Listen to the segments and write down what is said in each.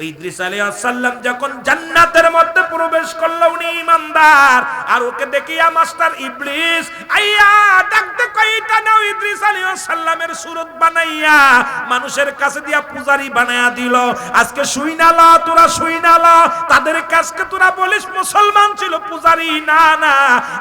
ইদ্রিস আলাইহিসসালাম যখন জান্নাতের মধ্যে প্রবেশ করল উনি ইমানদার আর ওকে দেখিয়া মাস্টার ইবলিস, আইয়া ডাকতে কইটা নাও ইদ্রিস আলাইহিসসালামের সুরত বানাইয়া, মানুষের কাছে দিয়া পূজারি বানায়া দিল। আজকে শুই নালা তোরা শুই নালা তাদের কাছকে তোরা বলিস মুসলমান ছিল পূজারি, না না।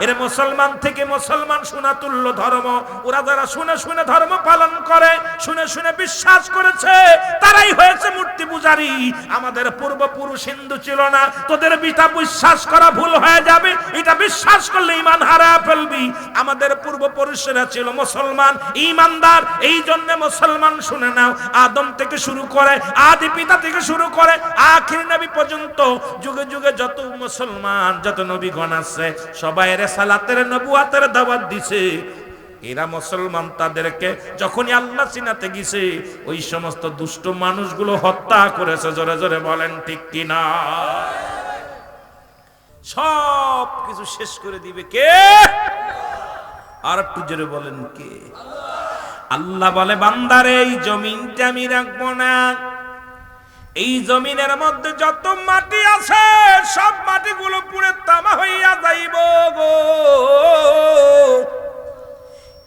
এর মুসলমান থেকে মুসলমান শোনা তুল্য ধর্ম, ওরা যারা শুনে শুনে ধর্ম পালন করে, শুনে শুনে বিশ্বাস করেছে, তারাই হয়েছে মূর্তি পূজারি। আমাদের পূর্বপুরুষ হিন্দু ছিল না, তোদের বিটা বিশ্বাস করা ভুল হয়ে যাবে, এটা বিশ্বাস করলে ইমান হারা ফেলবি। আমাদের পূর্বপুরুষেরা ছিল মুসলমান ইমানদার এই জন্য মুসলমান শুনে নাও, আদম থেকে শুরু করে, আদি পিতা থেকে শুরু করে, আখির নবী পর্যন্ত যুগে যুগে যত মুসলমান, যত নবীগণ আছে, সবাই রেসালাতের নবুয়াতের দাওয়াত দিছে। এরা মুসলমান তাদেরকে যখনই আল্লাহ চিনাতে গেছে, ওই সমস্ত দুষ্ট মানুষগুলো হত্যা করেছে, জোরে জোরে বলেন ঠিক কিনা? সব কিছু শেষ করে দিবে কে? আর একটু জোরে বলেন কে? আল্লাহ বলে, বান্দারে, এই জমিনটা আমি রাখব না। এই জমিনের মধ্যে যত মাটি আছে, সব মাটিগুলো পুরে তামা হইয়া যাইব গো।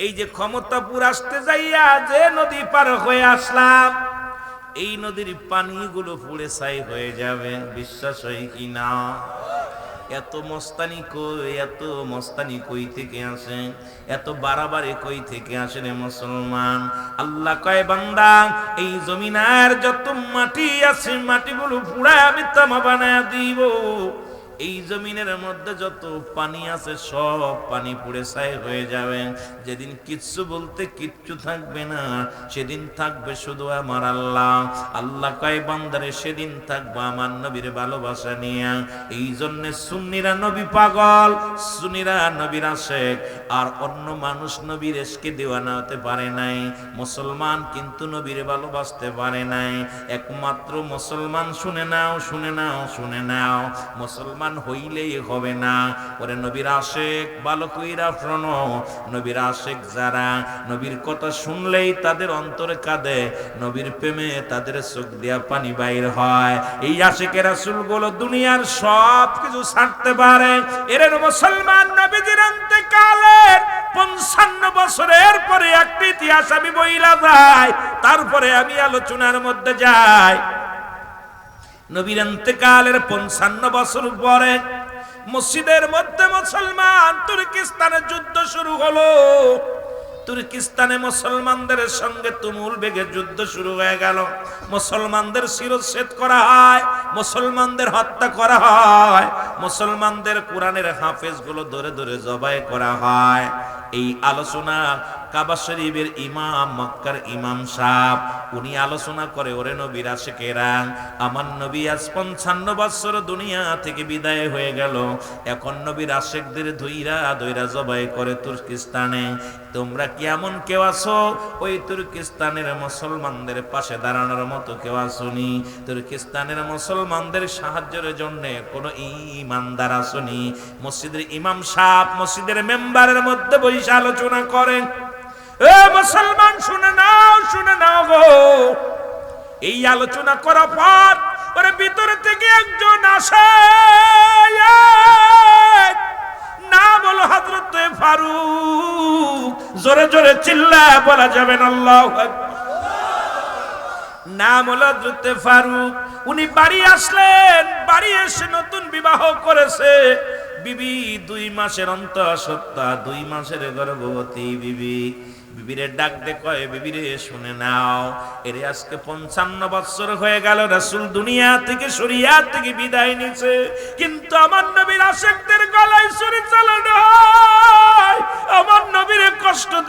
এই যে ক্ষমতা ক্ষমতাপুর আসতে যাইয়া যে নদী পার হয়ে আসলাম, এই নদীর পানিগুলো পুড়ে ছাই হয়ে যাবে, বিশ্বাস হয় কি না? এত মস্তানি কই, এত মস্তানি কই থেকে আসে এত বাড়াবাড়ি কই থেকে আসে রে মুসলমান? আল্লাহ কয়, বান্দা, এই জমিনার যত মাটি আছে, মাটিগুলো পুরা আমি তামা বানায় দিব। এই জমিনের মধ্যে যত পানি আছে, সব পানি পুড়ে ছাই হয়ে যাবে। যেদিন কিচ্ছু বলতে কিচ্ছু থাকবে না, সেদিন থাকবে শুধু আমার আল্লাহ। আল্লাহ কয়, বান্দারে, সেদিন থাকব আমার নবীর ভালোবাসা নিয়ে। এই জন্য সুন্নিরা নবী পাগল সুনিরা নবীর আশেক। আর অন্য মানুষ নবীর এসকে দেওয়ানা হতে পারে নাই। মুসলমান কিন্তু নবীর ভালোবাসতে পারে নাই। একমাত্র মুসলমান শুনে নাও শুনে নাও শুনে নাও। মুসলমান হইলেই হবে না। ওরে নবীর আশেক, ভালো কইরা নবীর আশেক যারা নবীর কথা শুনলেই তাদের অন্তরে কাঁদে, নবীর প্রেমে তাদের চোখ দিয়া পানি বাইর হয়। এই আশেকের রাসূলগুলো দুনিয়ার সব কিছু ছাড়তে পারে। এর মুসলমান নবীজির অন্তকালের পঞ্চান্ন বছরের পরে একটি ইতিহাস আমি বইলা যাই, তারপরে আমি আলোচনার মধ্যে যাই। নবীর অন্তকালের পঞ্চান্ন বছর পরে মসজিদের মধ্যে মুসলমান তুর্কিস্তানে যুদ্ধ শুরু হলো। তুর্কিস্তানে মুসলমানদের সঙ্গে তুমুল বেগে যুদ্ধ শুরু হয়ে গেল। মুসলমানদের শিরচ্ছেদ করা হয়, মুসলমানদের হত্যা করা হয়, মুসলমানদের কোরআনের হাফেজগুলো ধরে ধরে জবাই করা হয়। এই আলোচনা কাবা শরীফের ইমাম, মক্কার ইমাম সাহ উনি আলোচনা করে, ওরে নবীর আশেকেরা আমার নবী আজ পঞ্চান্ন বছর দুনিয়া থেকে বিদায় হয়ে গেল। এখন নবীর আশেকদের ধুইরা ধুইরা জবাই করে তুর্কিস্তানে। তোমরা কি এমন কেউ আছো? ওই তুর্কিস্তানের মুসলমানদের পাশে দাঁড়ানোর মতো কেউ আসুনি। তুর্কিস্তানের মুসলমানদের সাহায্যের জন্য কোন ইমানদার আসুনি। মসজিদের ইমাম সাহ মসজিদের মেম্বারের মধ্যে বসে আলোচনা করেন। এ মুসলমান, শুনে নাও শুনে নাও গো। এই আলোচনা করার পর ওরে ভিতরে থেকে একজন আসে। না বলো হজরত ফারুক। জোরে জোরে চিল্লা বলা যাবে আল্লাহ নাম হলো হজরত ফারুক, উনি বাড়ি আসলেন, বাড়ি এসে নতুন বিবাহ করেছে। বিবি, দুই মাসের অন্তঃসত্ত্বা, দুই মাসের গর্ভবতী বিবি। বিবিরে ডাক দে কয়, বিবিরে, শুনে নাও। এরে আজকে পঞ্চান্ন বৎসর হয়ে গেল, রাসুল দুনিয়া থেকে সরিয়া থেকে বিদায় নিছে কিন্তু আমার নবীর আশেকদের গলায় সরি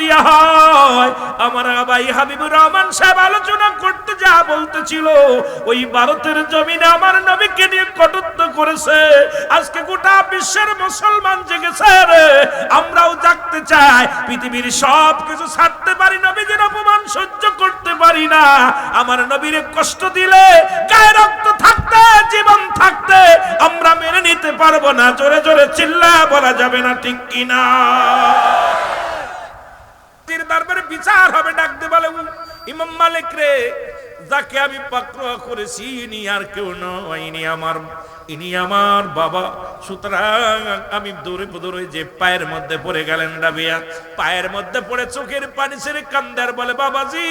দিয়া হয়। আমার ভাই হাবিবুর রহমান সাহেব আলোচনা করতে যা বলতেছিল, ওই ভারতের জমিনে আমার নবীকে নিয়ে কটুত্ব করেছে। আজকে গোটা বিশ্বের মুসলমান জেগেছে রে। আমরাও জাগতে চাই, পৃথিবীর সব কিছু ছাড়তে পারি নবীদের অপমান সহ্য করতে পারি না। আমার নবীর কষ্ট দিলে, গায়ে রক্ত থাকতে, জীবন থাকতে, আমরা মেনে নিতে পারব না। জোরে জোরে চিল্লা বলা যাবে না, ঠিক কিনা? দরবারে বিচার হবে ডাকতে বলে ইমাম মালিক রে, যাকে আমি পাকড়া করেছি, ইনি আর কেউ নয়, ইনি আমার ইনি আমার বাবা। সুতরাং আমি দৌড়ে দৌড়ে যে পায়ের মধ্যে পড়ে গেলেন রাবিয়া, পায়ের মধ্যে পড়ে চোখের পানি ছেড়ে কান্দার বলে, বাবাজি।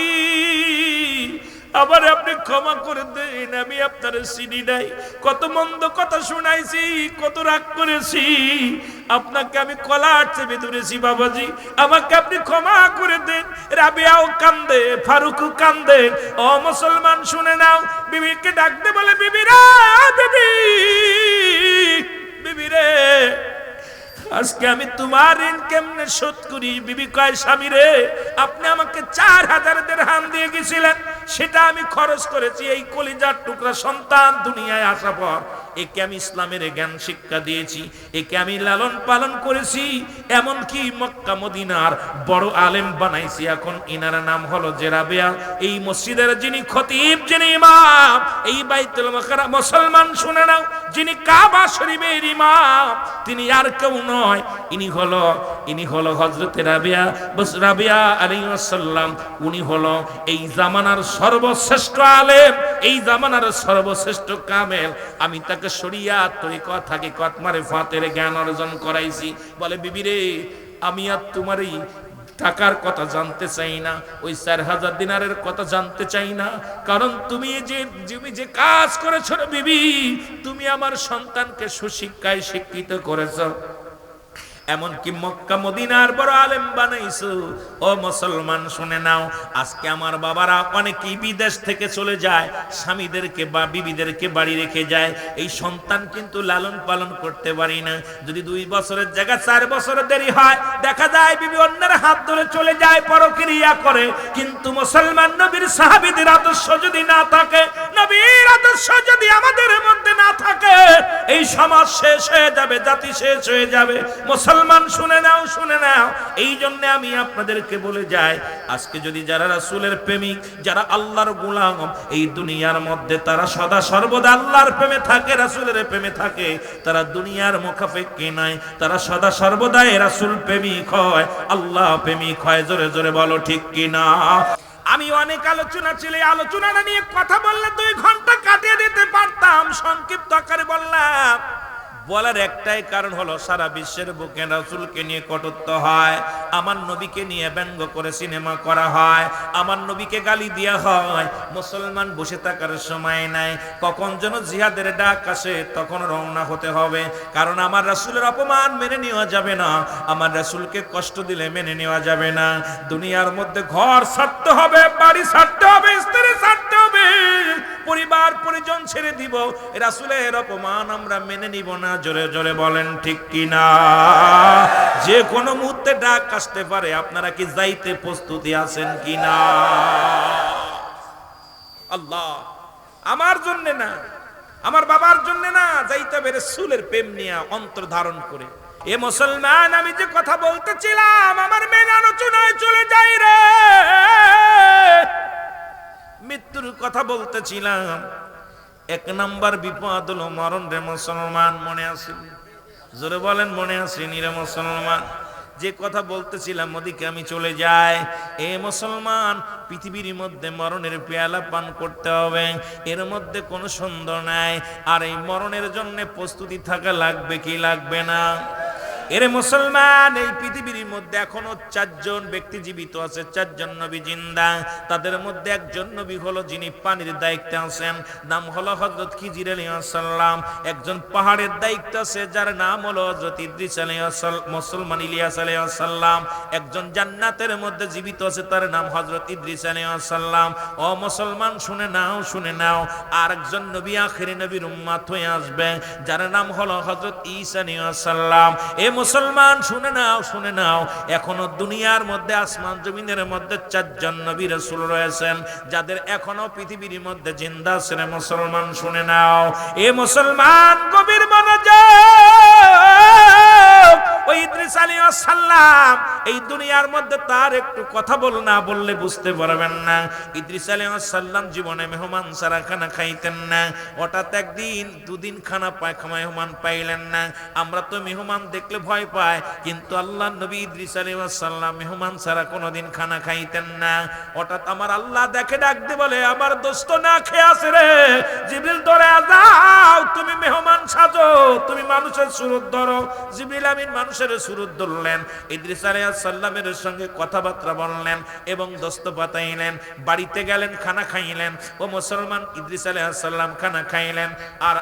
আবার আপনি ক্ষমা করে দেন, আমি আপনার চিনি নাই কত মন্দ কথা শুনাইছি, কত রাগ করেছি। আপনাকে আমি কলার চেপে ধরেছি, বাবাজি। আমাকে আপনি ক্ষমা করে দেন। রাবিয়াও কান্দে, ফারুকও কান্দে। ও মুসলমান, শুনে নাও, বিবিকে ডাকতে বলে বিবিরা বিবি বিবি রে, আজকে আমি তোমার ঋণ কেমনে শোধ করি? বিবি কয়, স্বামী রে, আপনি আমাকে চার হাজার দেড় হান দিয়ে গেছিলেন। সেটা আমি খরচ করেছি এই কলিজার টুকরা সন্তান দুনিয়ায় আসা পর। একে আমি ইসলামের জ্ঞান শিক্ষা দিয়েছি, একে আমি লালন পালন করেছি, এমনকি মক্কা মদিনার বড় আলেম বানাইছি। এখন ইনার নাম হলো জেরাবিয়া। এই মসজিদের যিনি খতিব, যিনি ইমাম, এই বাইতুল মাকারা মুসলমান, শুনে নাও, যিনি কাবা শরীফের ইমাম, তিনি আর কেউ নয়। ইনি হলো ইনি হলো হযরতে রাবিয়া। বস, রাবিয়া আলাইহিস সালাম উনি হলো এই জামানার সর্বশ্রেষ্ঠ আলেম, এই জামানার সর্বশ্রেষ্ঠ কামেল। আমি তাকে শরিয়াত তরিকত হাকিকত মারিফাতের জ্ঞান অর্জন করাইছি? বলে, বিবি রে, আমি আর তোমার এই টাকার কথা জানতে চাই না, ওই চার হাজার দিনারের কথা জানতে চাই না। কারণ তুমি যে তুমি যে কাজ করেছ বিবি, তুমি আমার সন্তানকে সুশিক্ষায় শিক্ষিত করেছ। এমনকি মক্কা মদিনার বড় আলেম বানাইছো। ও মুসলমান, শুনে নাও, আজকে আমার বাবারা অনেকেই বিদেশ থেকে চলে যায়, স্বামীদেরকে বা বিবিদেরকে বাড়ি রেখে যায়। এই সন্তান কিন্তু লালন পালন করতে পারি না। যদি দুই বছরের জায়গা, চার বছরের দেরি হয়, দেখা যায় বিবি অন্যের হাত ধরে চলে যায়, পরক্রিয়া করে। কিন্তু মুসলমান নবীর সাহাবিদের আদর্শ যদি না থাকে, নবীর আদর্শ যদি আমাদের মধ্যে না থাকে, এই সমাজ শেষ হয়ে যাবে, জাতি শেষ হয়ে যাবে। মুসলমান শুনে নাও শুনে নাও। এই জন্য আমি আপনাদেরকে বলে যাই, আজকে যদি যারা রাসূলের প্রেমিক, যারা আল্লাহর গোলাম, এই দুনিয়ার মধ্যে তারা সদা সর্বদা আল্লাহর প্রেমে থাকে, রাসূলের প্রেমে থাকে, তারা দুনিয়ার মুখাপেক্ষি নাই, তারা সদা সর্বদাই রাসূল প্রেমিক হয়, আল্লাহ প্রেমিক হয়। জোরে জোরে বলো, ঠিক কি না? আমি অনেক আলোচনা ছিল, এই আলোচনাটা নিয়ে কথা বললে দুই ঘণ্টা কাটিয়ে দিতে পারতাম, সংক্ষিপ্ত আকারে বললাম। বলার একটাই কারণ হলো, সারা বিশ্বের বুকে রাসূলকে নিয়ে কটুত্ব হয়, আমার নবীকে নিয়ে ব্যঙ্গ করে সিনেমা করা হয়, আমার নবীকে গালি দেওয়া হয়, মুসলমান বসে থাকার সময় নাই, কখন যেন জিহাদের ডাক আসে, তখন রওনা হতে হবে, কারণ আমার রাসূলের অপমান মেনে নেওয়া যাবে না, আমার রাসূলকে কষ্ট দিলে মেনে নেওয়া যাবে না, দুনিয়ার মধ্যে ঘর ছাড়তে হবে, বাড়ি ছাড়তে হবে, স্ত্রী ছাড়তে হবে। পরিবার পরিজন ছেড়ে দিব। রাসূলের অপমান আমরা মেনে নিব না। জোরে জোরে বলেন ঠিক কিনা? যে কোনো মুহূর্তে ডাক আসতে পারে। আপনারা কি যাইতে প্রস্তুতি আছেন কিনা? আল্লাহ, আমার জন্য না, আমার বাবার জন্য না, যাইতে হবে রাসূলের প্রেম নিয়ে অন্তর ধারণ করে। এ মুসলমান, আমি যে কথা বলতেছিলাম, আমার মেন আলোচনায় চলে যাই রে। মৃত্যুর কথা বলতেছিলাম। এক নাম্বার বিপদ হলো মরণ রে মুসলমান, মনে আছে? জোরে বলেন, মনে আছে রে মুসলমান? যে কথা বলতেছিলাম, ওদিকে আমি চলে যাই। এ মুসলমান, পৃথিবীর মধ্যে মরণের পেয়ালা পান করতে হবে। এর মধ্যে কোনো সুন্দর নাই। আর এই মরণের জন্য প্রস্তুতি থাকা লাগবে কি লাগবে না? এরে মুসলমান, এই পৃথিবীর মধ্যে এখনও চারজন ব্যক্তি জীবিত আছে, চারজন নবী জিন্দা। তাদের মধ্যে একজন নবী হলো যিনি পানির দায়িত্বে আছেন, নাম হলো হযরত খিজির আলাইহিস সালাম। একজন পাহাড়ের দায়িত্ব আছে, যার নাম হলো হযরত ইদ্রিস আলাইহিস সালাম মুসলমান ইলিয়াস আলাইহিস সালাম। একজন জান্নাতের মধ্যে জীবিত আছে, তার নাম হযরত ইদ্রিস আলাইহিস সালাম। ও মুসলমান, শুনে নাও শুনে নাও আর একজন নবী আখেরি নবীর উম্মত হয়ে আসবে, যার নাম হলো আলাইহিস সালাম। এ মুসলমান, শুনে নাও শুনে নাও। এখনও দুনিয়ার মধ্যে, আসমান জমিনের মধ্যে চারজন নবী রসুল রয়েছেন, যাদের এখনও পৃথিবীর মধ্যে জিন্দা আছেন মুসলমান, শুনে নাও। এ মুসলমান গভীর মনোযোগ। ওই ইদ্রিস আলাইহিস এই দুনিয়ার মধ্যে তার একটু কথা বল, না বললে বুঝতে পারবেন না। ইদ্রিস আলাইহিস সালাম জীবনে মেহমান সারা খানা খাইতেন না। হঠাৎ একদিন, দুদিন খানা পায় মেহমান পাইলেন না। আমরা তো মেহমান দেখলে ভয় পাই, কিন্তু আল্লাহ নবী ইদ্রিস আলাইহিস সালাম মেহমান সারা কোনোদিন খানা খাইতেন না। হঠাৎ আমার আল্লাহ দেখে ডাকতে বলে, আমার দোস্ত না খেয়ে আসে রে। জিবরিল ধরে যাও, তুমি মেহমান সাজো, তুমি মানুষের সুরত ধরো। জিবরিল আমিন মানুষের সুরত ধরলেন। ইদ্রিস আলাইহিস সালামের সঙ্গে কথাবার্তা বললেন এবং বাড়িতে গেলেন, খানা খাইলেন ও মুসলমান ইদ্রিস খানা খাইলেন। আর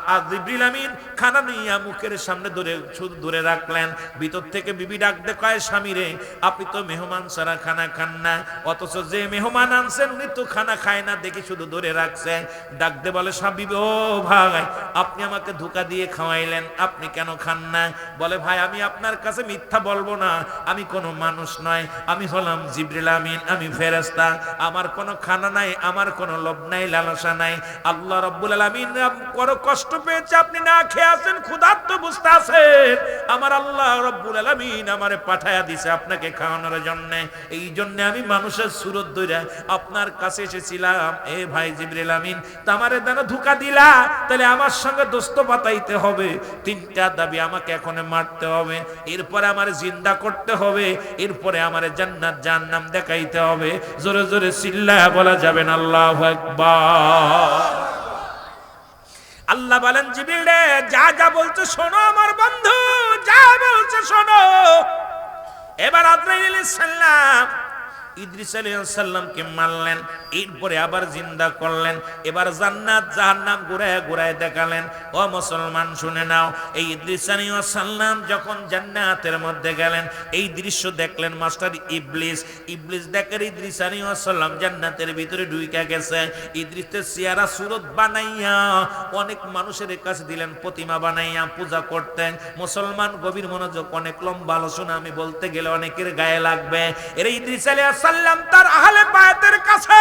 আমিন খানা নিয়ে মুখের সামনে শুধু ধরে রাখলেন। ভিতর থেকে বিবি কয় আপনি তো মেহমান সারা খানা খান না। অথচ যে মেহমান আনছেন উনি তো খানা খায় না, দেখি শুধু ধরে রাখছেন ডাক দে বলে স্বামী ও ভাই, আপনি আমাকে ধোকা দিয়ে খাওয়াইলেন, আপনি কেন খান না? বলে, ভাই, আমি আপনার কাছে মিথ্যা বলব না। আমি কোনো মানুষ নয়, আমি হলাম জিবরিল আমিন, আমি ফেরেস্তা আমার কোনো খানা নাই, আমার কোনো লোভ নাই, লালসা নাই। আল্লাহ রব্বুল আলামিন বড় কষ্ট পেয়েছে, আপনি না খেয়ে আছেন, ক্ষুধার্ত বুঝতে আছেন। আমার আল্লাহ রব্বুল আলামিন আমারে পাঠায়া দিছে আপনাকে খাওয়ানোর জন্য। এই জন্য আমি মানুষের সুরত ধরে আপনার কাছে এসেছিলাম। এ ভাই জিবরিল আমিন, তামারে দানা ধোকা দিলা, তাহলে আমার সঙ্গে দোস্ত পাতাইতে হবে। তিনটা দাবি আমাকে এখন মারতে হবে। এরপরে আমার জিন্দা করতে হবে। এরপরে আমার জান্নাত জাহান্নাম দেখাইতে হবে। জোরে জোরে চিল্লা বলা যাবে না, আল্লাহ আল্লাহ বলেন জিবিল যা যা বলছে শোনো আমার বন্ধু, যা বলছে শোনো। এবার আদ্রাইল সাল্লাম ইদ্রিস আলাইহিস সালামকে মারলেন। এরপরে আবার জিন্দা করলেন। এবার জান্নাত জাহান্নাম ঘুরায় ঘুরায় দেখালেন। ও মুসলমান, শুনে নাও, এই ইদ্রিস সালাম যখন জান্নাতের মধ্যে গেলেন, এই দৃশ্য দেখলেন মাস্টার ইবলিস। ইবলিস দেখেন ইদ্রিস আলাইহিস সালাম জান্নাতের ভিতরে ঢুইকা গেছে। ইদ্রিসের সিয়ারা সুরত বানাইয়া অনেক মানুষের কাছে দিলেন, প্রতিমা বানাইয়া পূজা করতেন। মুসলমান গভীর মনোযোগ, অনেক লম্বা আলোচনা, আমি বলতে গেলে অনেকের গায়ে লাগবে। এর ইদ্রিস আলাইহিস সালাম তার আহলে বায়াতের কাছে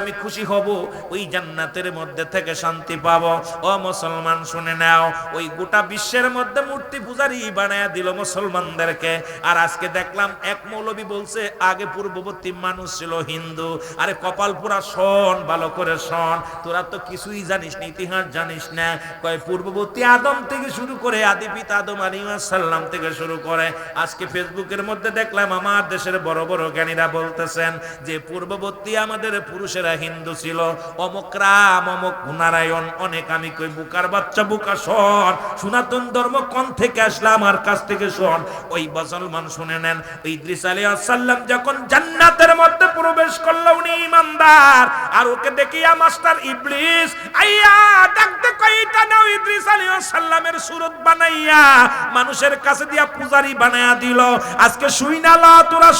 আমি খুশি হব, ওই জান্নাতের মধ্যে থেকে শান্তি পাবো। ও মুসলমান, শুনে নাও, ওই গোটা বিশ্বের মধ্যে মূর্তি পূজারই বানায়া দিল মুসলমানদেরকে। আর আজকে দেখলাম এক মৌলবী বলছে, আগে পূর্ববর্তী মানুষ ছিল হিন্দু। আরে কপাল পুরা শোন, ভালো করে শোন। তোরা তো কিছুই জানিস না, ইতিহাস জানিস না। কয় পূর্ববর্তী আদম থেকে শুরু করে আদি পিতা আদম সাল্লাম থেকে শুরু করে। আজকে ফেসবুকের মধ্যে দেখলাম আমার দেশের বড় বড় জ্ঞানীরা বলতেছেন যে, পূর্ববর্তী আমাদের পুরুষেরা হিন্দু ছিল। অমুক রাম, অমুক নারায়ণ, অনেক আমি কই বুকার বাচ্চা, বুকা শোন। সনাতন ধর্ম কোন থেকে আসলে? আমার কাছ থেকে শোন। ওই মুসলমান শুনে নেন। ইদ্রিস আলাইহিস সালাম যখন জান্নাতের মধ্যে প্রবেশ করল, উনি ইমানদার আর ওকে দেখিয়া মাস্টার ইবলিস আইয়া মানুষের কাছে দিয়া পূজারি বানায়া দিল। আজকে তোরা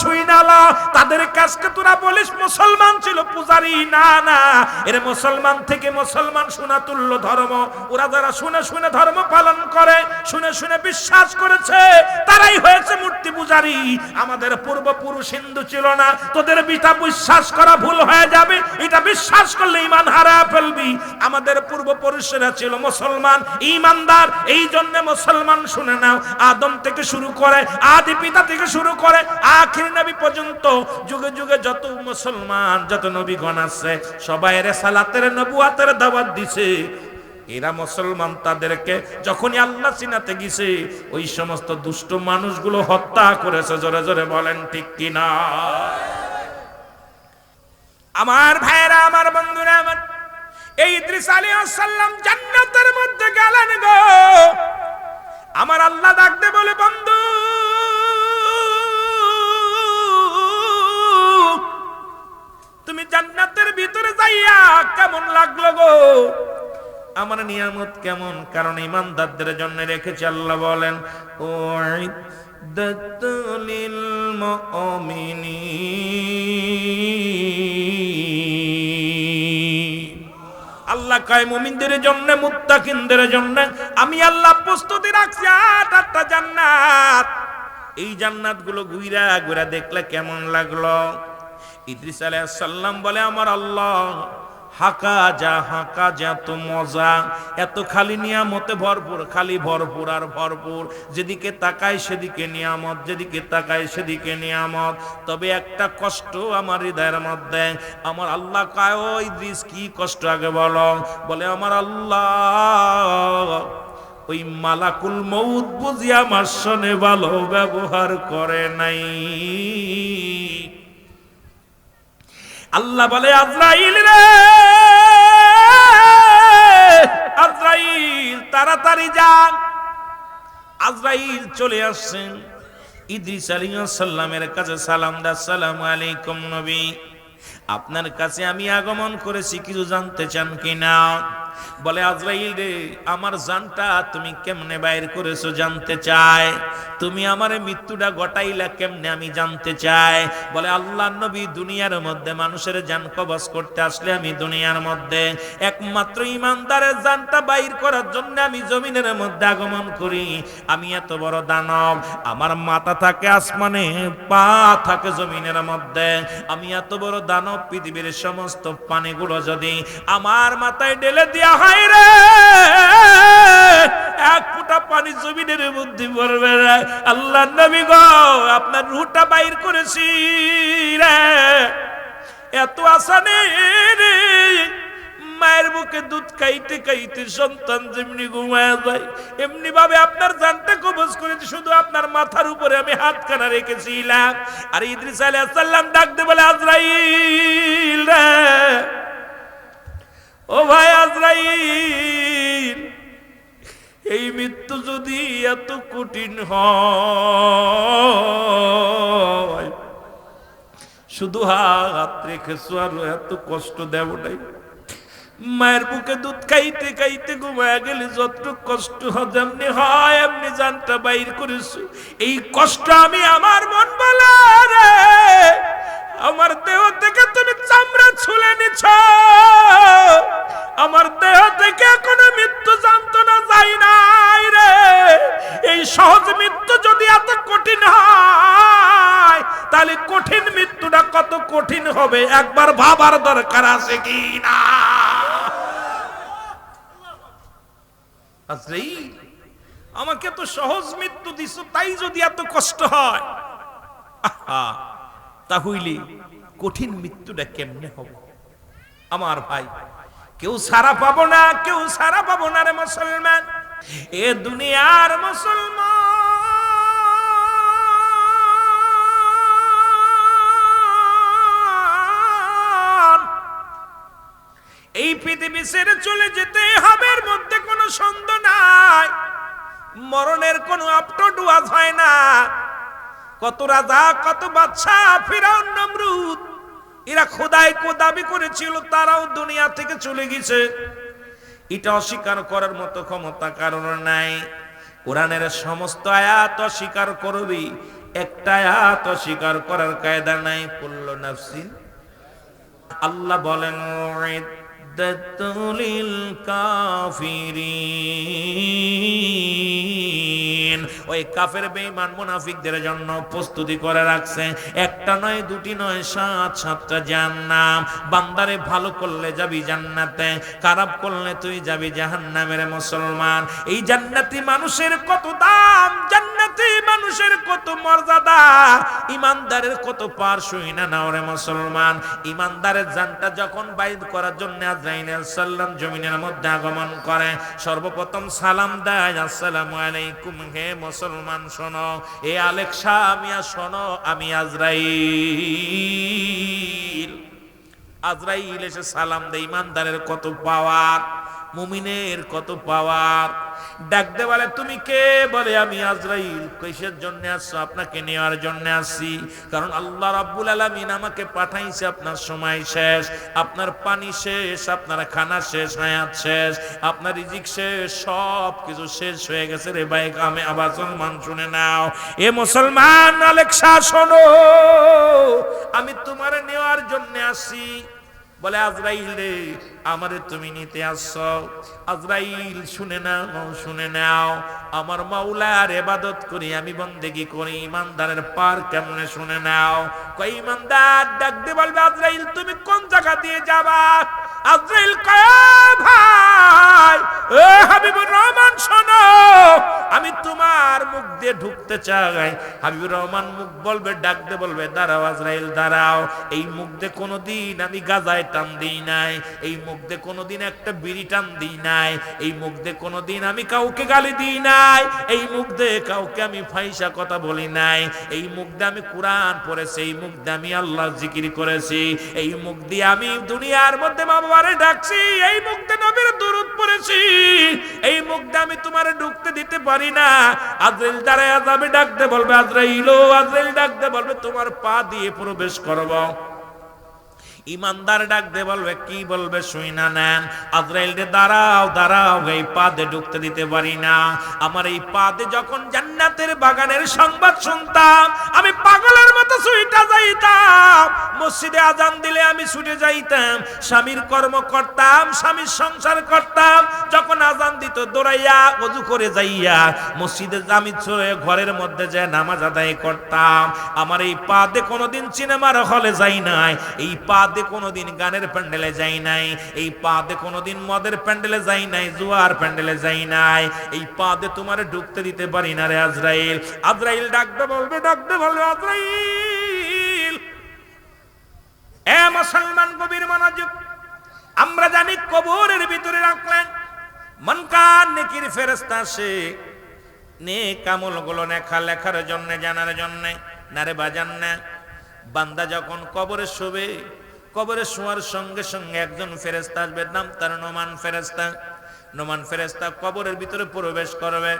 তাদের কাছকে তোরা বলিস, মুসলমান ছিল পূজারি। না না। এর মুসলমান থেকে মুসলমান শোনা তুল্য ধর্ম। ওরা যারা শুনে শুনে ধর্ম পালন করে, শুনে শুনে বিশ্বাস করেছে, তারাই হয়েছে মূর্তি পূজারি। আমাদের পূর্বপুরুষ হিন্দু ছিল না। তোদের বিটা বিশ্বাস করা ভুল হয়ে যাবে। এটা বিশ্বাস করলে ইমান হারা ফেলবি। আমাদের পূর্বপুরুষেরা ছিল মুসলমান। ইমানদার এই জন্য মুসলমান শুনে নাও, আদম থেকে শুরু করে আদি পিতা থেকে শুরু করে আখির নবী পর্যন্ত যুগে যুগে যত মুসলমান, যত নবীগণ আছে, সবাই রে সালাতের নবুয়াতের দাওয়াত দিছে। এরা মুসলমান তাদেরকে যখনই আল্লাহ চিনাতে গেছে, ওই সমস্ত দুষ্ট মানুষগুলো হত্যা করেছে, জোরে জোরে বলেন ঠিক কিনা? আমার ভাইয়েরা, আমার বন্ধুরা, আমার এই ইদ্রিস আলাইহিস সালাম জান্নাতের মধ্যে গেলেন গো। আমার আল্লাহ ডাকতে বলে, বন্ধু, তুমি জান্নাতের ভিতরে যাইয়া কেমন লাগল গো? আমার নিয়ামত কেমন? কারণ ইমানদারদের জন্য রেখেছে আল্লাহ বলেন ও দত্তলিল মুমিনিন। আল্লাহ কয় মুমিনদের জন্য, মুত্তাকিনদের জন্য। আমি আল্লাহ প্রস্তুতি রাখছি, আট আটটা জান্নাত। এই জান্নাতগুলো ঘুইরা ঘুরা দেখলে কেমন লাগল? ইদ্রিস আলাইহিস সালাম বলে, আমার আল্লাহ হাকা যা হাকা যা, তো মজা। এত খালি নিয়ামতে ভরপুর, খালি ভরপুর আর ভরপুর। যেদিকে তাকায় সেদিকে নিয়ামত, যেদিকে তাকায় সেদিকে নিয়ামত। তবে একটা কষ্ট আমার হৃদয়ের মধ্যে, আমার আল্লাহ কায় ইদ্রিস, কি কষ্ট আগে বলো? বলে, আমার আল্লাহ, ওই মালাকুল মৌত বুঝি আমার সনে ভালো ব্যবহার করে নাই। আল্লাহ বলে, আজরাইল রে! আজরাইল, তাড়াতাড়ি যান। আজরাইল চলে আসছেন। ইদ্রিস আলী সাল্লামের কাছে সালাম দা, সালাম আলাইকুম নবী। আপনার কাছে আমি আগমন করেছি, কিছু জানতে চান কিনা? বলে, আজরাইল রে, আমার জানটা তুমি কেমনে বাইর করেছ জানতে চায়? তুমি আমার মৃত্যুটা ঘটাইলা কেমনে আমি জানতে চাই বলে, আল্লাহ নবী দুনিয়ার মধ্যে মানুষের জান কবজ করতে আসলে আমি দুনিয়ার মধ্যে। একমাত্র ইমানদারের জানটা বাইর করার জন্য আমি জমিনের মধ্যে আগমন করি। আমি এত বড় দানব, আমার মাথা থাকে আসমানে, পা থাকে জমিনের মধ্যে। আমি এত বড় দানব পৃথিবীর সমস্ত পানিগুলো যদি আমার মাথায় ঢেলে দেওয়া হয় রে, এক ফুটা পানি জমিনের মধ্যে পড়বে রে। আল্লাহ নবী গো, আপনার রুটা বাইর করেছি রে। এত আসানি মায়ের বুকে দুধ খাইতে খাইতে সন্তান যেমনি ঘুমায় যায় এমনি ভাবে আপনার জানটা কবজ করেছি, শুধু আপনার মাথার উপরে আমি হাত কানা রেখেছিলাম। আর ইদ্রিস আলাইহিস সালাম ডাক বলে, আজরাইল ও ভাই আজরাইল, এই মৃত্যু যদি এত কঠিন হয়, শুধু হাত রেখেছো আর এত কষ্ট দেব নাই। মায়ের বুকে দুধ খাইতে খাইতে ঘুমায় গেলে যতটুক কষ্ট যেমনি হয়, এমনি জানটা বাইর করেছ। এই কষ্ট আমি আমার মন বলা রে। আমার দেহ থেকে তুমি চামড়া ছুলে নিছ। আমার দেহ থেকে কোনো মৃত্যু যন্ত্রণা যাই নাই রে। এই সহজ মৃত্যু যদি এত কঠিন হয়, তাহলে কঠিন মৃত্যুটা কত কঠিন হবে? একবার ভাবার দরকার আছে কি না? আমাকে তো সহজ মৃত্যু দিছ তাই যদি এত কষ্ট হয়? আহা, তাহলে কঠিন মৃত্যুটা কেমনে হবে? আমার ভাই কেউ সারা পাবো না কেউ সারা পাবো না রে মুসলমান। এ দুনিয়ার মুসলমান। এই পৃথিবী ছেড়ে চলে যেতে হবে মধ্যে কোনো সন্দেহ নাই। মরণের কোনো আপটোডুয়াজ হয় না। কত রাজা, কত বাদশা ফিরাউন, নমরুদ, এরা খোদাই কো দাবি করেছিল, তারাও দুনিয়া থেকে চলে গেছে। এটা অস্বীকার করার মতো ক্ষমতা কারণ নাই। কোরআনের সমস্ত আয়াত অস্বীকার করবি, একটা আয়াত অস্বীকার করার কায়দা নাই, কুল্লু নাফসিন। আল্লাহ বলেন أعدت للكافرين. ওই কাফের বেঈমান মুনাফিকদের জন্য প্রস্তুতি করে রাখছে। একটা নয়, দুটি নয়, সাত, সাতটা জান্নাম বান্দারে ভালো করলে যাবি জান্নাতে, খারাপ করলে তুই যাবি জাহান্নামের মুসলমান। এই জান্নাতি মানুষের কত দাম, জান্নাতি মানুষের কত মর্যাদা। ইমানদারের কত পার সইনা না ওরে মুসলমান। ইমানদারের জানটা যখন বাইদ করার জন্য আজরাইল সাল্লাম জমিনের মধ্যে আগমন করে, সর্বপ্রথম সালাম দেয়, আসসালামু আলাইকুম, হে মুসলমান, শোনো। এ আলেকসা, আমিয়া, শোনো, আমি আজরাই আজরাইল এসে সালাম দে ইমানদারের কত পাওয়ার। মুমিনের কত পাওয়ার? ডাক দে বলে, তুমি কে? বলে, আমি আজরাইল। কিসের জন্য আসছো? আপনাকে নেওয়ার জন্য আসছি। কারণ আল্লাহ রাব্বুল আলামিন আমাকে পাঠাইছে, আপনার সময় শেষ। আপনার পানি শেষ, আপনার খানা শেষ, হায়াত শেষ। আপনার রিজিক শেষ সব কিছু শেষ হয়ে গেছে রে ভাই আমি আবার মান শুনে নাও। এ মুসলমান আলেকশা শোনো। আমি তোমার নেওয়ার জন্য আসছি। বলে, আজরাইল রে আমারে তুমি নিতে আসছো। আজরাইল, শুনে নাও শুনে নাও। আমার মাওলার এবাদত করি, আমি বন্দেগি করি। ইমানদারের পার কেমনে শুনে নাও। কই ইমানদার, ডাক দিয়ে বলবে, আজরাইল, তুমি কোন জায়গা দিয়ে যাবা? আজরাইল কয় ভাই ও হাবিবুর রহমান, শোনো, আমি তোমার মুখ দিয়ে ঢুকতে চাই। হাবিবুর রহমান মুখ বলবে, ডাক দিয়ে বলবে, দাঁড়াও আজরাইল, দাঁড়াও। এই মুখ দিয়ে কোনোদিন আমি গাজায় টান দিই নাই। এই মুখ দিয়ে কোনোদিন একটা বিড়ি টান দিই নাই। এই মুখ দিয়ে কোনোদিন আমি কাউকে গালি দিই নাই। এই মুখ কাউকে আমি ফাইসা কথা বলি নাই। এই মুখ আমি কোরআন পড়েছি, এই মুখ আমি আল্লাহ জিকির করেছি। এই মুখ দিয়ে আমি দুনিয়ার মধ্যে বাবারে ডাকছি, এই মুখ নবীর দুরুদ পড়েছি। এই মুখ আমি তোমারে ঢুকতে দিতে পারি না। আজরাইল দ্বারা যাবে ডাকতে বলবে আজরাইল আজরাইল ডাকতে বলবে, তোমার পা দিয়ে প্রবেশ করব। ইমানদার ডাক দে বলবে, কি বলবে শুই না নেন। আজরাইল রে, দাঁড়াও দাঁড়াও, এই পাদে ঢুকতে দিতে পারি না। আমার এই পাদে যখন জান্নাতের বাগানের সংবাদ শুনতাম, আমি পাগলের মতো সুইটা যাইতাম। মসজিদে আজান দিলে আমি ছুটে যাইতাম। স্বামীর কর্ম করতাম, স্বামীর সংসার করতাম। যখন আজান দিত, দৌড়াইয়া অজু করে যাইয়া মসজিদে আমি ঘরের মধ্যে যে নামাজ আদায় করতাম। আমার এই পাদে কোনোদিন সিনেমার হলে যাই নাই। এই পাদে কোনোদিন গানের প্যান্ডেলে যাই নাই, এই পাদে কোনোদিন মদের প্যান্ডেলে যাই নাই, জুয়ার প্যান্ডেলে যাই নাই, এই পাদে তোমার ঢুকতে দিতে পারি না রে আজরাইল। আজরাইল ডাকতে বলবে ডাকতে বলবে, আজরাইল। এ মুসলমান কবির মনোযোগ, আমরা জানি কবরের ভিতরে রাখলেন মনকার নেকির ফেরেস্তা সে নে কামলগুলো লেখা লেখার জন্য, জানার জন্য, নারে বাজান না বান্দা যখন কবরে শোবে কবরে শোয়ার সঙ্গে সঙ্গে একজন ফেরেস্তা আসবে। নাম তার নোমান ফেরেস্তা নোমান ফেরেস্তা কবরের ভিতরে প্রবেশ করবে।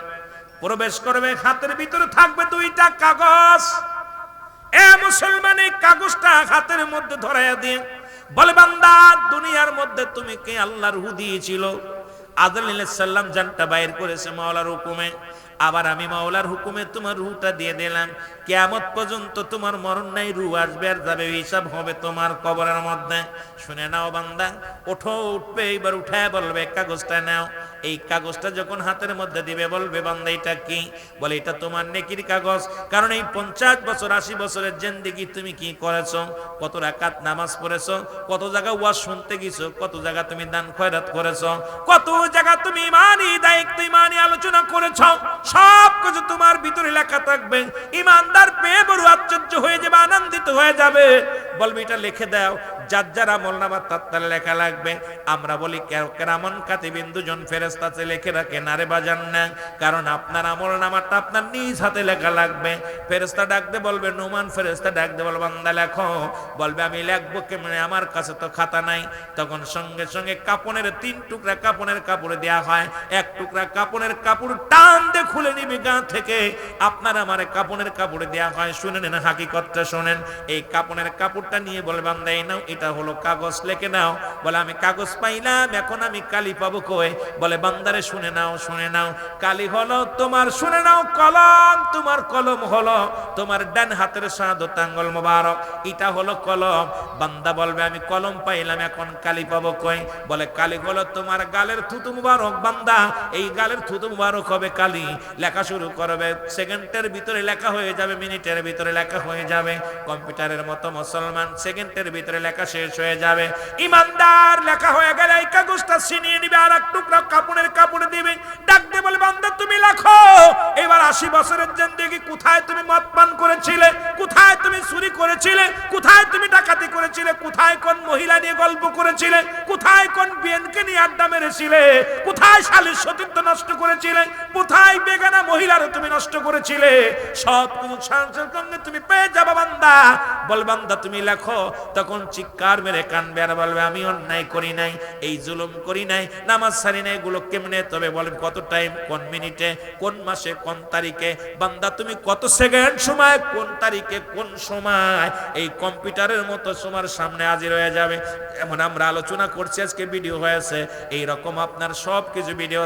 প্রবেশ করবে, হাতের ভিতরে থাকবে দুইটা কাগজ। এ মুসলমান, এই কাগজটা হাতের মধ্যে ধরাইয়া দিয়ে, বলে, বান্দা, দুনিয়ার মধ্যে তুমি কে? আল্লাহর হু দিয়েছিল আদল সাল্লাম জানটা বাইর করেছে মাওলার হুকুমে। আবার আমি মাওলার হুকুমে তোমার রুটা দিয়ে দিলাম। কেয়ামত পর্যন্ত তোমার মরণ নাই রু আসবে আর যাবে হিসাব হবে তোমার কবরের মধ্যে। শুনে নাও বান্দা, ওঠো, উঠবে, এইবার উঠায় বলবে, কাগজটা নাও। এই কাগজটা যখন হাতের মধ্যে দিবে, বলবে, বান্দা, এটা কি? বলে, এটা তোমার নেকির কাগজ। কারণ এই পঞ্চাশ বছর, আশি বছরের জেন্দিগি তুমি কি করেছ? কত রাকাত নামাজ পড়েছো? কত জায়গা ওয়াজ শুনতে গেছো? কত জায়গা তুমি দান খয়রাত করেছ? কত জায়গা তুমি ইমানি দায়িত্ব, ইমানি আলোচনা করেছ? সব কিছু তোমার ভিতরে লেখা থাকবে। ইমানদার পেয়ে বড় আশ্চর্য হয়ে যাবে, আনন্দিত হয়ে যাবে। বলবি, এটা লিখে দাও। যার যার আমল নামার তার লেখা লাগবে। আমরা বলি কেরামন কাতিবিন দুজন ফেরেস্তাতে লিখে রাখে নারে বাজান না। কারণ আপনার আমল নামারটা আপনার নিজ হাতে লেখা লাগবে। ফেরেস্তা ডাকতে বলবে, নোমান ফেরেস্তা ডাকতে বলবে, বান্দা লেখো। বলবে, আমি লিখব কেমনে? আমার কাছে তো খাতা নাই। তখন সঙ্গে সঙ্গে কাপনের তিন টুকরা কাপনের কাপড় দেয়া হয়। এক টুকরা কাপনের কাপড় টান দিয়ে খুলে নিবি গা থেকে। আপনার আমার কাপনের কাপড় দেয়া হয়, শুনে নেন হাকিকতটা, শোনেন। এই কাপনের কাপড়টা নিয়ে বলে এই নাও, এটা হলো কাগজ, লেখে নাও। বলে, আমি কাগজ পাইলাম, এখন আমি কালি পাবো কই? বলে, বান্দারে, শুনে নাও শুনে নাও। কালি হলো তোমার, শুনে নাও, কলম, তোমার কলম হলো তোমার ডান হাতের সাদত আঙ্গল মোবারক। এটা হলো কলম। বান্দা বলবে, আমি কলম পাইলাম, এখন কালি পাবো কই? বলে, কালি হলো তোমার গালের থুতু মুবারক, বান্দা। এই গালের থুতু মুবারক হবে কালি। লেখা শুরু করবে। সেকেন্ডের ভিতরে লেখা হয়ে যাবে, মিনিটের ভিতরে লেখা হয়ে যাবে। কম্পিউটারের মতো মুসলমান সেকেন্ডের ভিতরে লেখা শেষ হয়ে যাবে। ইমানদার লেখা হয়ে গেলে এই কাগজটা ছিনিয়ে নিবে, আর এক টুকরা কাপড়ের কাপড় দিবে। ডাক দিয়ে বলে, বান্দা, তুমি লেখো। এবার আশি বছরের জিন্দেগি, কোথায় তুমি মদ পান করেছিলে? কোথায় তুমি চুরি করেছিলে? কোথায় তুমি ডাকাতি করেছিলে? কোথায় কোন মহিলা নিয়ে গল্প করেছিলে? কোথায় কোন বিয়েনকে নিয়ে আড্ডা মেরেছিলে? কোথায় শালীর সতীর্থ নষ্ট করেছিলে? কোথায় বেগানা মহিলারও তুমি নষ্ট করেছিলে। সব কিছু তুমি পেয়ে বান্দা। তুমি লেখো, তখন চিৎকার মেরে কানবে আর বলবে, আমি অন্যায় করি নাই, এই জুলুম করি নাই, নামাজ সারি নাই, এগুলো কেমনে? তবে কত টাইম, কোন মিনিটে, কোন মাসে, কোন তারিখে? বান্দা, তুমি কত সেকেন্ড সময়, কোন তারিখে, কোন সময়? এই কম্পিউটারের মতো তোমার সামনে হাজির হয়ে যাবে। এমন আমরা আলোচনা করছি, আজকে ভিডিও হয়েছে। এই রকম আপনার সব কিছু ভিডিও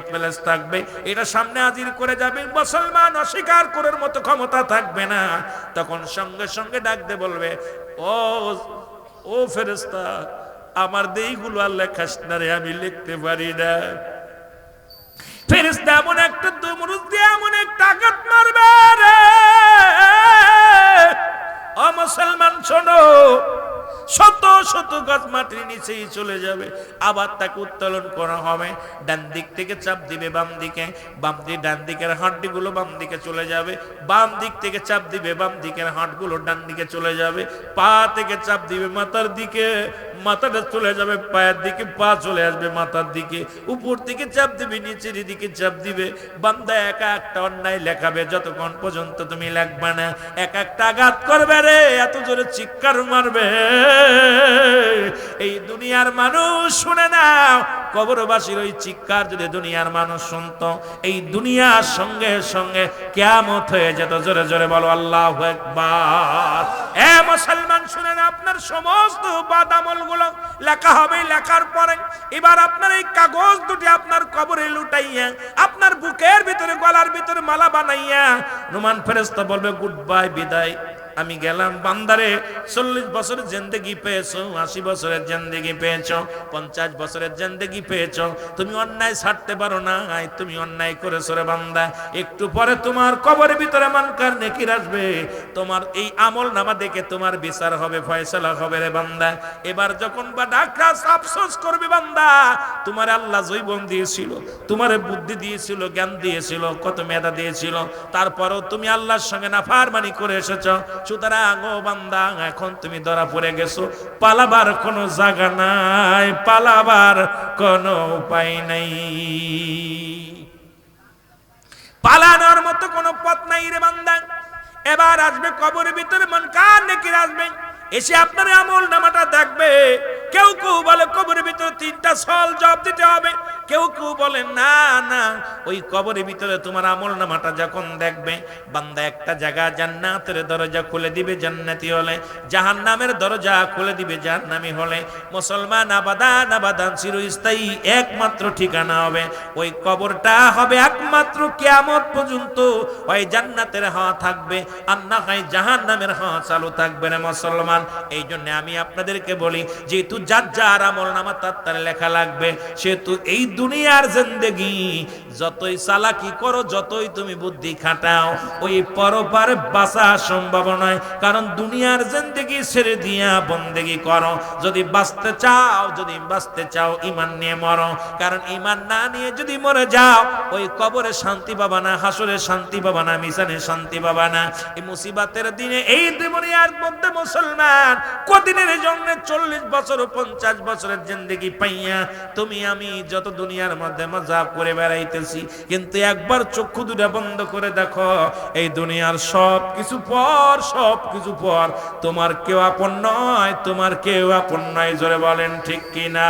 থাকবে। এটা সামনে হাজির করে যাবে, মুসলমান অস্বীকার করার মতো ক্ষমতা থাকবে না। তখন সঙ্গে সঙ্গে ডাকতে বলবে, ও ও ফেরেস্তা আমার দেইগুলো আর লেখাস না রে আমি লিখতে পারি না। ফেরেস্তা এমন একটা দুমরুদ দিয়ে এমন একটা আঘাত মারবে রে। ও মুসলমান, শোনো শত শত গাছ মাটির নিচেই চলে যাবে। আবার তাকে উত্তোলন করা হবে। ডান দিক থেকে চাপ দিবে বাম দিকে। বাম দিকে ডান দিকের হাড্ডিগুলো বাম দিকে চলে যাবে। বাম দিক থেকে চাপ দিবে বাম দিকের হাটগুলো ডান দিকে চলে যাবে। পা থেকে চাপ দিবে মাথার দিকে। মাথাটা চলে যাবে পায়ের দিকে, পা চলে আসবে মাথার দিকে। উপর থেকে চাপ দিবে, নিচের দিকে চাপ দিবে। বান্দা একা একটা অন্যায় লেখাবে, যতক্ষণ পর্যন্ত তুমি লেখবে না। এক একটা আঘাত করবে রে, এত জোরে চিৎকার মারবে। এই দুনিয়ার মানুষ শুনে নাও, কবরবাসীর ওই চিৎকার যদি দুনিয়ার মানুষ শুনতো, এই দুনিয়ার সঙ্গে সঙ্গে কেয়ামত হয়ে যেত। জোরে জোরে বলো, আল্লাহ একবার এ মুসলমান শুনেন আপনার সমস্ত বাদামলগুলো লেখা হবে, লেখার পরে এবার আপনার এই কাগজ দুটি আপনার কবরে লুটাইয়া, আপনার বুকের ভিতরে, গলার ভিতরে মালা বানাইয়া, নুমান ফেরেস্তা বলবে, গুড বাই, বিদায়। আমি গেলাম বান্দারে, চল্লিশ বছরের জেন্দেগি পেয়েছ, আশি বছরের জেন্দেগি পেয়েছ, পঞ্চাশ বছরের জেন্দেগি পেয়েছ, তুমি অন্যায় ছাড়তে পারো না তুমি অন্যায় করেছ রে বান্দা। একটু পরে তোমার কবরের ভিতরে মানকার নেকির আসবে, তোমার এই আমল নামা দেখে তোমার বিচার হবে, ফয়সালা হবে রে বান্দা। এবার যখন বা ডাক্তার আফসোস করবে বান্দা, তোমার আল্লাহ জৈবন দিয়েছিল, তোমার বুদ্ধি দিয়েছিল, জ্ঞান দিয়েছিল, কত মেধা দিয়েছিল, তারপরও তুমি আল্লাহর সঙ্গে নাফারমানি করে এসেছ সুতরাং ও বান্দা, এখন তুমি ধরা পড়ে গেছো। পালাবার কোনো জায়গা নাই, পালাবার কোনো উপায় নাই। পালানোর মতো কোনো পথ নাই রে বান্দা। এবার আসবে কবরের ভিতরে, মন কার নাকি আসবে। এসে আপনার আমল নামাটা দেখবে। কেউ কেউ বলে কবরের ভিতরে তিনটা সল জব দিতে হবে। কেউ কেউ বলে, না না, ওই কবরের ভিতরে তোমার আমল নামাটা যখন দেখবে, বান্দা একটা জায়গা জান্নাতের দরজা খুলে দিবে, জান্নাতি হলে, জাহান্নামের দরজা খুলে দিবে, জাহান্নামি হলে, মুসলমান আবাদান আবাদান চিরস্থায়ী একমাত্র ঠিকানা হবে। ওই কবরটা হবে একমাত্র কিয়ামত পর্যন্ত ওই জান্নাতের হাওয়া থাকবে আর না হয় জাহান্নামের হাওয়া চালু থাকবে না মুসলমান। এই জন্য আমি আপনাদেরকে বলি, যেহেতু যার যার আমল নামা, তার তার লেখা লাগবে। সেহেতু এই দুনিয়ার জিন্দেগি। যতই চালাকি করো, যতই তুমি বুদ্ধি খাটাও, ওই পরপারে বাঁচা সম্ভব নয়। কারণ দুনিয়ার জিন্দেগি ছেড়ে দিয়া বন্দেগি করো। যদি বাঁচতে চাও, যদি বাঁচতে চাও ইমান নিয়ে মরো। কারণ ইমান না নিয়ে যদি মরে যাও, ওই কবরে শান্তি পাবা না, হাসরে শান্তি পাবা না মিশানে শান্তি পাবা না। এই মুসিবাতের দিনে এই দুনিয়ার মধ্যে মুসলমান কদিনের জন্য চল্লিশ বছর পঞ্চাশ বছরের জিন্দগি পাইয়া তুমি আমি যত দুনিয়ার মধ্যে মজা করে বেড়াইতেছি, কিন্তু একবার চক্ষু দুটা বন্ধ করে দেখো, এই দুনিয়ার সব কিছু পর সব কিছু পর। তোমার কেউ আপন নয়, তোমার কেউ আপন নয়, জোরে বলেন ঠিক কিনা?